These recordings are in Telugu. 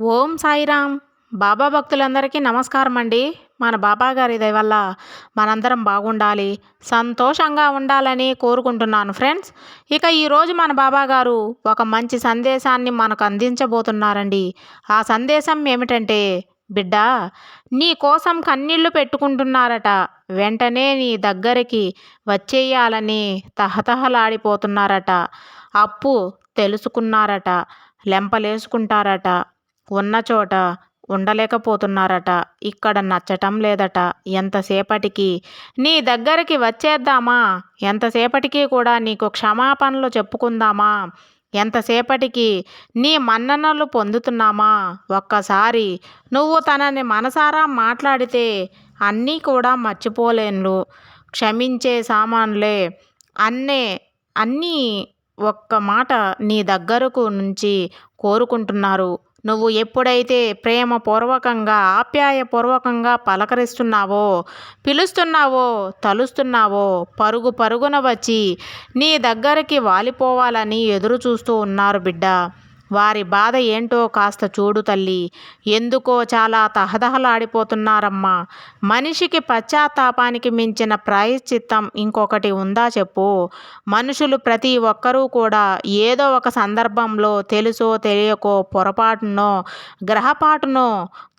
ఓం సాయిరామ్. బాబా భక్తులందరికీ నమస్కారం అండి మన బాబా గారి వల్ల మనందరం బాగుండాలి సంతోషంగా ఉండాలని కోరుకుంటున్నాను ఫ్రెండ్స్. ఇక ఈరోజు మన బాబా గారు ఒక మంచి సందేశాన్ని మనకు అందించబోతున్నారండి. ఆ సందేశం ఏమిటంటే బిడ్డ నీ కోసం కన్నీళ్ళు పెట్టుకుంటున్నారట. వెంటనే నీ దగ్గరికి వచ్చేయాలని తహతహలాడిపోతున్నారట. అప్పు తెలుసుకున్నారట. లెంపలేసుకుంటారట. ఉన్న చోట ఉండలేకపోతున్నారట. ఇక్కడ నచ్చటం లేదట. ఎంతసేపటికి? నీ దగ్గరికి వచ్చేద్దామా? ఎంతసేపటికి కూడా నీకు క్షమాపణలు చెప్పుకుందామా? ఎంతసేపటికి? నీ మన్ననలు పొందుతున్నామా? ఒక్కసారి నువ్వు తనని మనసారా మాట్లాడితే అన్నీ కూడా మర్చిపోలేను క్షమించే సామాన్లే. అన్నే అన్నీ ఒక్క మాట నీ దగ్గరకు నుంచి కోరుకుంటున్నారు. నువ్వు ఎప్పుడైతే ప్రేమపూర్వకంగా ఆప్యాయపూర్వకంగా పలకరిస్తున్నావో పిలుస్తున్నావో తలుస్తున్నావో పరుగు పరుగున వచ్చి నీ దగ్గరికి వాలిపోవాలని ఎదురు చూస్తూ ఉన్నారు బిడ్డ. వారి బాధ ఏంటో కాస్త చూడు తల్లి. ఎందుకో చాలా తహదహలాడిపోతున్నారమ్మా మనిషికి పశ్చాత్తాపానికి మించిన ప్రాయశ్చిత్తం ఇంకొకటి ఉందా చెప్పు. మనుషులు ప్రతి ఒక్కరూ కూడా ఏదో ఒక సందర్భంలో తెలుసో తెలియకో పొరపాటునో గ్రహపాటునో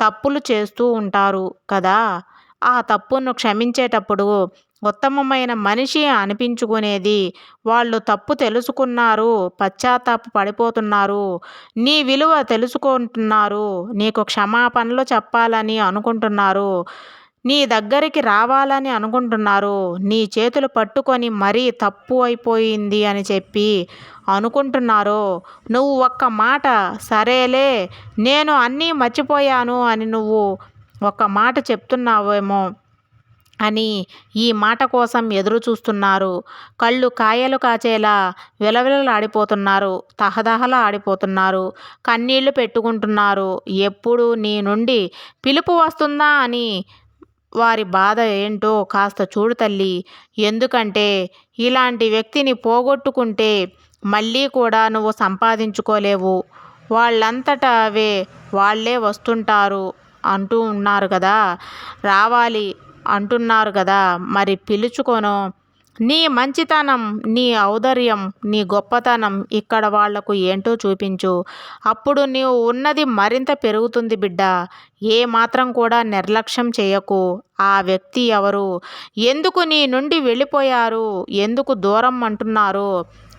తప్పులు చేస్తూ ఉంటారు కదా. ఆ తప్పును క్షమించేటప్పుడు ఉత్తమమైన మనిషి అనిపించుకునేది. వాళ్ళు తప్పు తెలుసుకున్నారు పశ్చాత్తాప పడిపోతున్నారు నీ విలువ తెలుసుకుంటున్నారు నీకు క్షమాపణలు చెప్పాలని అనుకుంటున్నారు నీ దగ్గరికి రావాలని అనుకుంటున్నారు నీ చేతులు పట్టుకొని మరీ తప్పు అయిపోయింది అని చెప్పి అనుకుంటున్నారు నువ్వు ఒక్క మాట సరేలే నేను అన్నీ మర్చిపోయాను అని నువ్వు ఒక మాట చెప్తున్నావేమో అని ఈ మాట కోసం ఎదురు చూస్తున్నారు. కళ్ళు కాయలు కాచేలా విలవిలలాడిపోతున్నారు. తహదహలా ఆడిపోతున్నారు. కన్నీళ్ళు పెట్టుకుంటున్నారు. ఎప్పుడు నీ నుండి పిలుపు వస్తుందా అని వారి బాధ ఏంటో కాస్త చూడు తల్లి. ఎందుకంటే ఇలాంటి వ్యక్తిని పోగొట్టుకుంటే మళ్ళీ కూడా నువ్వు సంపాదించుకోలేవు. వాళ్ళంతటా అవే వాళ్ళే వస్తుంటారు అంటూ ఉన్నారు కదా. రావాలి. అంటున్నారు కదా. మరి పిలుచుకోను. నీ మంచితనం నీ ఔదర్యం నీ గొప్పతనం ఇక్కడ వాళ్ళకు ఏంటో చూపించు. అప్పుడు నీవు ఉన్నది మరింత పెరుగుతుంది బిడ్డ. ఏ మాత్రం కూడా నిర్లక్ష్యం చేయకు. ఆ వ్యక్తి ఎవరు? ఎందుకు నీ నుండి వెళ్ళిపోయారు? ఎందుకు దూరం అంటున్నారు?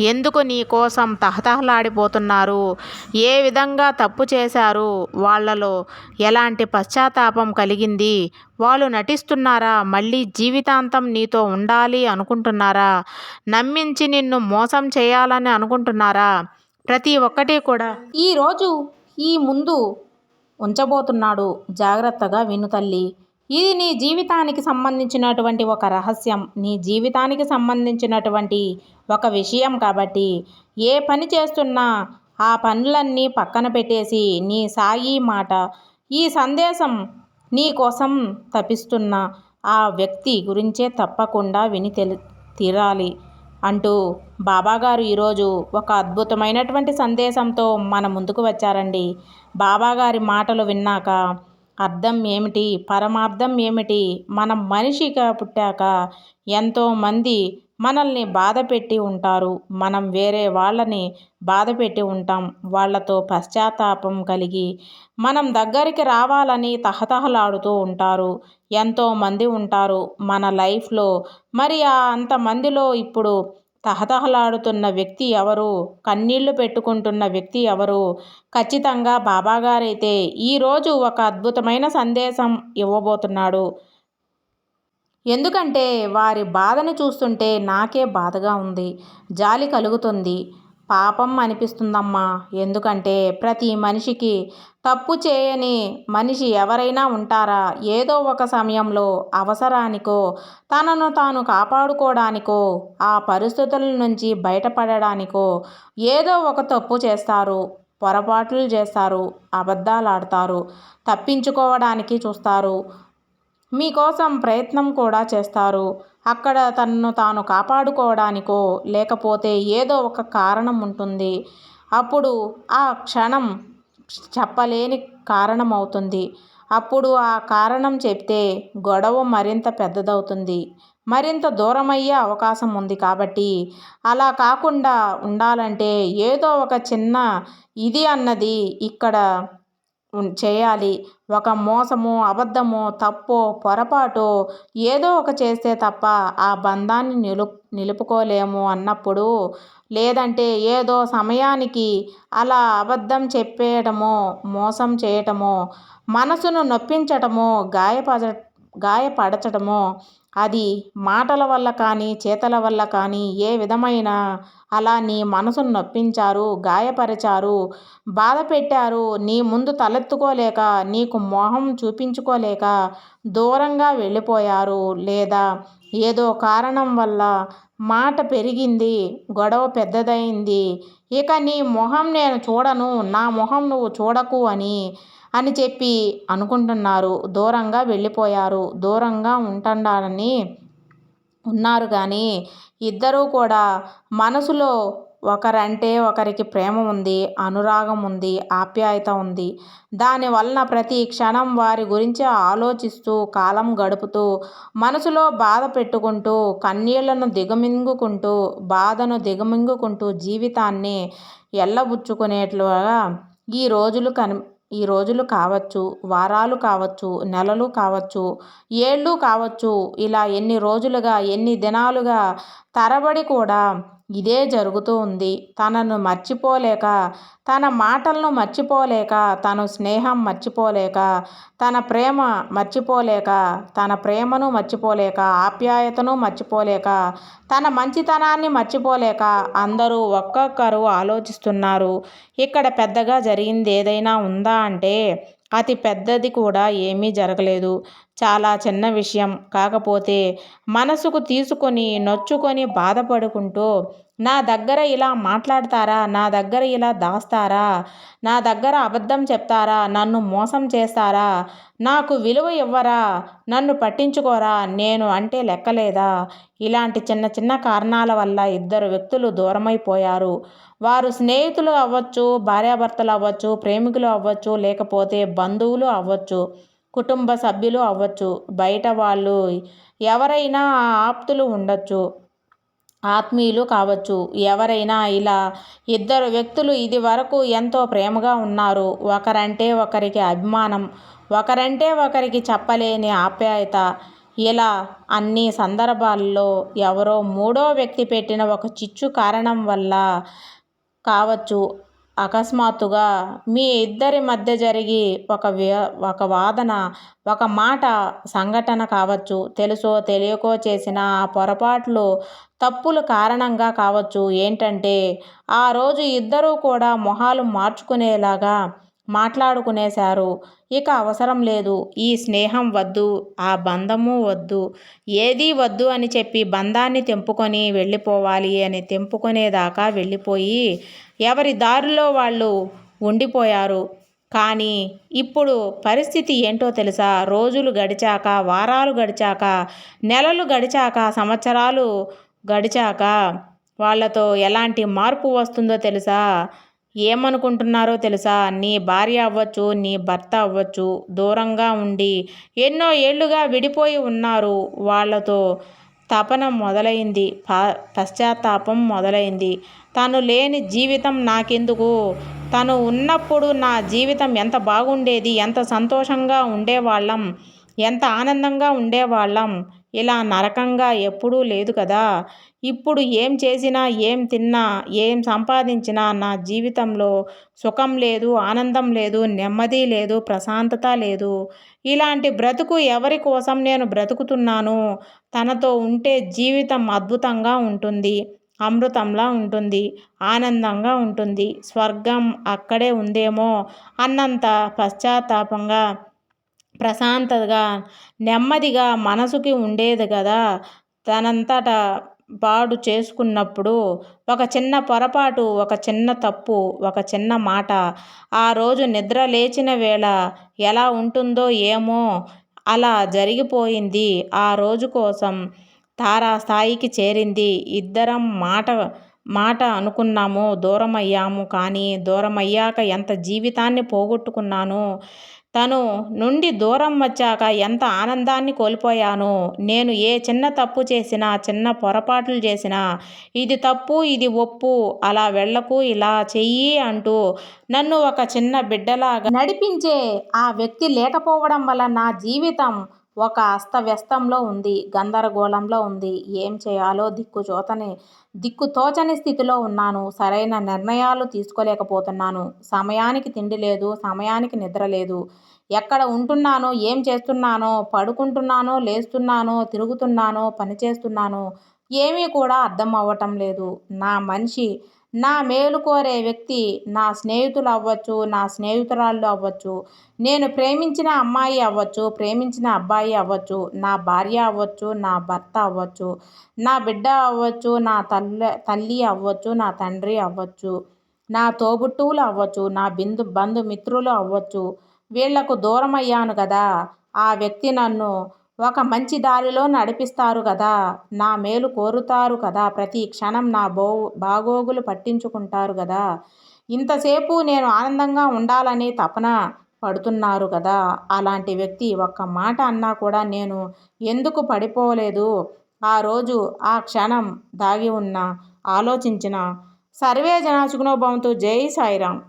ఎందుకు నీ కోసం తహతహలాడిపోతున్నారు? ఏ విధంగా తప్పు చేశారు? వాళ్ళలో ఎలాంటి పశ్చాత్తాపం కలిగింది? వాళ్ళు నటిస్తున్నారా? మళ్ళీ జీవితాంతం నీతో ఉండాలి అనుకుంటున్నారా? నమ్మించి నిన్ను మోసం చేయాలని అనుకుంటున్నారా? ప్రతి ఒక్కటి కూడా. ఈరోజు ఈ ముందు ఉంచబోతున్నాడు జాగ్రత్తగా విను తల్లి. ఇది నీ జీవితానికి సంబంధించినటువంటి ఒక రహస్యం. నీ జీవితానికి సంబంధించినటువంటి ఒక విషయం కాబట్టి ఏ పని చేస్తున్నా ఆ పనులన్నీ పక్కన పెట్టేసి నీ సాయి మాట ఈ సందేశం నీ కోసం తపిస్తున్న ఆ వ్యక్తి గురించే తప్పకుండా విని తెలి తీరాలి అంటూ బాబాగారు ఈరోజు ఒక అద్భుతమైనటువంటి సందేశంతో మన ముందుకు వచ్చారండి. బాబాగారి మాటలు విన్నాక అర్థం ఏమిటి? పరమార్థం ఏమిటి? మనం మనిషిగా పుట్టాక ఎంతోమంది మనల్ని బాధ పెట్టి ఉంటారు. మనం వేరే వాళ్ళని బాధ పెట్టి ఉంటాం. వాళ్ళతో పశ్చాత్తాపం కలిగి మనం దగ్గరికి రావాలని తహతహలాడుతూ ఉంటారు. ఎంతోమంది ఉంటారు మన లైఫ్లో. మరి ఆ అంతమందిలో ఇప్పుడు తహతహలాడుతున్న వ్యక్తి ఎవరు? కన్నీళ్ళు పెట్టుకుంటున్న వ్యక్తి ఎవరు? ఖచ్చితంగా బాబాగారైతే ఈరోజు ఒక అద్భుతమైన సందేశం ఇవ్వబోతున్నాడు. ఎందుకంటే వారి బాధను చూస్తుంటే నాకే బాధగా ఉంది. జాలి కలుగుతుంది. పాపం అనిపిస్తుందమ్మా. ఎందుకంటే ప్రతి మనిషికి తప్పు చేయని మనిషి ఎవరైనా ఉంటారా? ఏదో ఒక సమయంలో అవసరానికో తనను తాను కాపాడుకోవడానికో ఆ పరిస్థితుల నుంచి బయటపడడానికో ఏదో ఒక తప్పు చేస్తారు పొరపాట్లు చేస్తారు అబద్ధాలు ఆడతారు తప్పించుకోవడానికి చూస్తారు మీకోసం ప్రయత్నం కూడా చేస్తారు. అక్కడ తనను తాను కాపాడుకోవడానికో లేకపోతే ఏదో ఒక కారణం ఉంటుంది. అప్పుడు ఆ క్షణం చెప్పలేని కారణమవుతుంది. అప్పుడు ఆ కారణం చెప్తే గొడవ మరింత పెద్దదవుతుంది. మరింత దూరమయ్యే అవకాశం ఉంది కాబట్టి అలా కాకుండా ఉండాలంటే ఏదో ఒక చిన్న ఇది అన్నది ఇక్కడ చేయాలి. ఒక మోసము అబద్ధము తప్పో పొరపాటు ఏదో ఒక చేస్తే తప్ప ఆ బంధాన్ని నిలు నిలుపుకోలేము అన్నప్పుడు లేదంటే ఏదో సమయానికి అలా అబద్ధం చెప్పేయటమో మోసం చేయటమో మనసును నొప్పించటమో గాయపడ గాయపడచడమో అది మాటల వల్ల కానీ చేతల వల్ల కానీ ఏ విధమైన అలా నీ మనసును నొప్పించారు గాయపరిచారు బాధ పెట్టారు నీ ముందు తలెత్తుకోలేక నీకు మొహం చూపించుకోలేక దూరంగా వెళ్ళిపోయారు లేదా ఏదో కారణం వల్ల మాట పెరిగింది గొడవ పెద్దదైంది. ఇక నీ మొహం నేను చూడను నా మొహం నువ్వు చూడకు అని అని చెప్పి అనుకుంటున్నారు. దూరంగా వెళ్ళిపోయారు. దూరంగా ఉంటున్నారని ఉన్నారు కానీ ఇద్దరూ కూడా మనసులో ఒకరంటే ఒకరికి ప్రేమ ఉంది అనురాగం ఉంది ఆప్యాయత ఉంది. దానివలన ప్రతి క్షణం వారి గురించి ఆలోచిస్తూ కాలం గడుపుతూ మనసులో బాధ పెట్టుకుంటూ కన్నీళ్ళను దిగమింగుకుంటూ బాధను దిగమింగుకుంటూ జీవితాన్ని ఎల్లబుచ్చుకునేట్లుగా ఈ రోజులు కని ఈ రోజులు కావచ్చు వారాలు కావచ్చు నెలలు కావచ్చు ఏళ్ళు కావచ్చు ఇలా ఎన్ని రోజులుగా ఎన్ని దినాలుగా తరబడి కూడా ఇదే జరుగుతూ ఉంది. తనను మర్చిపోలేక తన మాటలను మర్చిపోలేక తను స్నేహం మర్చిపోలేక తన ప్రేమ మర్చిపోలేక తన ప్రేమను మర్చిపోలేక ఆప్యాయతను మర్చిపోలేక తన మంచితనాన్ని మర్చిపోలేక అందరూ ఒక్కొక్కరు ఆలోచిస్తున్నారు. ఇక్కడ పెద్దగా జరిగింది ఏదైనా ఉందా అంటే అతి పెద్దది కూడా ఏమీ జరగలేదు. చాలా చిన్న విషయం. కాకపోతే మనసుకు తీసుకొని నొచ్చుకొని బాధపడుకుంటూ నా దగ్గర ఇలా మాట్లాడతారా? నా దగ్గర ఇలా దాస్తారా? నా దగ్గర అబద్ధం చెప్తారా? నన్ను మోసం చేస్తారా? నాకు విలువ ఇవ్వరా? నన్ను పట్టించుకోరా? నేను అంటే లెక్కలేదా? ఇలాంటి చిన్న చిన్న కారణాల వల్ల ఇద్దరు వ్యక్తులు దూరమైపోయారు. వారు స్నేహితులు అవ్వచ్చు భార్యాభర్తలు అవ్వచ్చు ప్రేమికులు అవ్వచ్చు లేకపోతే బంధువులు అవ్వచ్చు కుటుంబ సభ్యులు అవ్వచ్చు. బయట వాళ్ళు ఎవరైనా ఆప్తులు ఉండొచ్చు. ఆత్మీయులు కావచ్చు. ఎవరైనా ఇలా ఇద్దరు వ్యక్తులు ఇది వరకు ఎంతో ప్రేమగా ఉన్నారు. ఒకరంటే ఒకరికి అభిమానం ఒకరంటే ఒకరికి చెప్పలేని ఆప్యాయత. ఇలా అన్ని సందర్భాల్లో ఎవరో మూడో వ్యక్తి పెట్టిన ఒక చిచ్చు కారణం వల్ల కావచ్చు. అకస్మాత్తుగా మీ ఇద్దరి మధ్య జరిగి ఒక ఒక వాదన ఒక మాట సంఘటన కావచ్చు తెలుసో తెలియకో చేసిన ఆ పొరపాట్లు తప్పులు కారణంగా కావచ్చు. ఏంటంటే ఆ రోజు ఇద్దరూ కూడా మొహాలు మార్చుకునేలాగా మాట్లాడుకునేశారు. ఇక అవసరం లేదు. ఈ స్నేహం వద్దు ఆ బంధము వద్దు. ఏదీ వద్దు అని చెప్పి బంధాన్ని తెంపుకొని వెళ్ళిపోవాలి అని తెంపుకునేదాకా వెళ్ళిపోయి ఎవరి దారిలో వాళ్ళు ఉండిపోయారు. కానీ ఇప్పుడు పరిస్థితి ఏంటో తెలుసా? రోజులు గడిచాక వారాలు గడిచాక నెలలు గడిచాక సంవత్సరాలు గడిచాక వాళ్ళతో ఎలాంటి మార్పు వస్తుందో తెలుసా? ఏమనుకుంటున్నారో తెలుసా? నీ భార్య అవ్వచ్చు నీ భర్త అవ్వచ్చు దూరంగా ఉండి ఎన్నో ఏళ్ళుగా విడిపోయి ఉన్నారు. వాళ్ళతో తపన మొదలైంది. పశ్చాత్తాపం మొదలైంది. తను లేని జీవితం నాకెందుకు? తను ఉన్నప్పుడు నా జీవితం ఎంత బాగుండేది? ఎంత సంతోషంగా ఉండేవాళ్ళం? ఎంత ఆనందంగా ఉండేవాళ్ళం? ఇలా నరకంగా ఎప్పుడూ లేదు కదా. ఇప్పుడు ఏం చేసినా ఏం తిన్నా ఏం సంపాదించినా నా జీవితంలో సుఖం లేదు ఆనందం లేదు నెమ్మది లేదు ప్రశాంతత లేదు. ఇలాంటి బ్రతుకు ఎవరి కోసం నేను బ్రతుకుతున్నాను? తనతో ఉంటే జీవితం అద్భుతంగా ఉంటుంది అమృతంలా ఉంటుంది ఆనందంగా ఉంటుంది స్వర్గం అక్కడే ఉందేమో అన్నంత పశ్చాత్తాపంగా ప్రశాంతగా నెమ్మదిగా మనసుకి ఉండేది కదా. తనంతట పాడు చేసుకున్నప్పుడు ఒక చిన్న పొరపాటు ఒక చిన్న తప్పు ఒక చిన్న మాట ఆ రోజు నిద్ర లేచిన వేళ ఎలా ఉంటుందో ఏమో అలా జరిగిపోయింది. ఆ రోజు కోసం తారా స్థాయికి చేరింది. ఇద్దరం మాట మాట అనుకున్నాము. దూరమయ్యాము కానీ దూరమయ్యాక ఎంత జీవితాన్ని పోగొట్టుకున్నాను? తను నుండి దూరం వచ్చాక ఎంత ఆనందాన్ని కోల్పోయాను నేను ఏ చిన్న తప్పు చేసినా చిన్న పొరపాట్లు చేసినా ఇది తప్పు ఇది ఒప్పు అలా వెళ్ళకు ఇలా చెయ్యి అంటూ నన్ను ఒక చిన్న బిడ్డలాగా నడిపించే ఆ వ్యక్తి లేకపోవడం వల్ల నా జీవితం ఒక అస్తవ్యస్తంలో ఉంది గందరగోళంలో ఉంది. ఏం చేయాలో దిక్కు దిక్కుతోచని దిక్కు తోచని స్థితిలో ఉన్నాను. సరైన నిర్ణయాలు తీసుకోలేకపోతున్నాను. సమయానికి తిండి లేదు సమయానికి నిద్ర లేదు. ఎక్కడ ఉంటున్నానో ఏం చేస్తున్నానో పడుకుంటున్నానో లేస్తున్నానో తిరుగుతున్నానో పని చేస్తున్నానో ఏమీ కూడా అర్థం అవ్వటం లేదు. నా మనిషి నా మేలు కోరే వ్యక్తి నా స్నేహితులు అవ్వచ్చు నా స్నేహితురాళ్ళు అవ్వచ్చు నేను ప్రేమించిన అమ్మాయి అవ్వచ్చు ప్రేమించిన అబ్బాయి అవ్వచ్చు నా భార్య అవ్వచ్చు నా భర్త అవ్వచ్చు నా బిడ్డ అవ్వచ్చు నా తల్లి తల్లి అవ్వచ్చు నా తండ్రి అవ్వచ్చు నా తోబుట్టువులు అవ్వచ్చు నా బిందు బంధుమిత్రులు అవ్వచ్చు వీళ్ళకు దూరం అయ్యాను కదా ఆ వ్యక్తి నన్ను ఒక మంచి దారిలో నడిపిస్తారు కదా నా మేలు కోరుతారు కదా. ప్రతి క్షణం నా బో బాగోగులు పట్టించుకుంటారు కదా ఇంతసేపు నేను ఆనందంగా ఉండాలని తపన పడుతున్నారు కదా అలాంటి వ్యక్తి ఒక్క మాట అన్నా కూడా నేను ఎందుకు పడిపోలేదు? ఆ రోజు ఆ క్షణం దాగి ఉన్న ఆలోచించిన సర్వే జనాచుకునో భవంతు జై సాయిరామ్.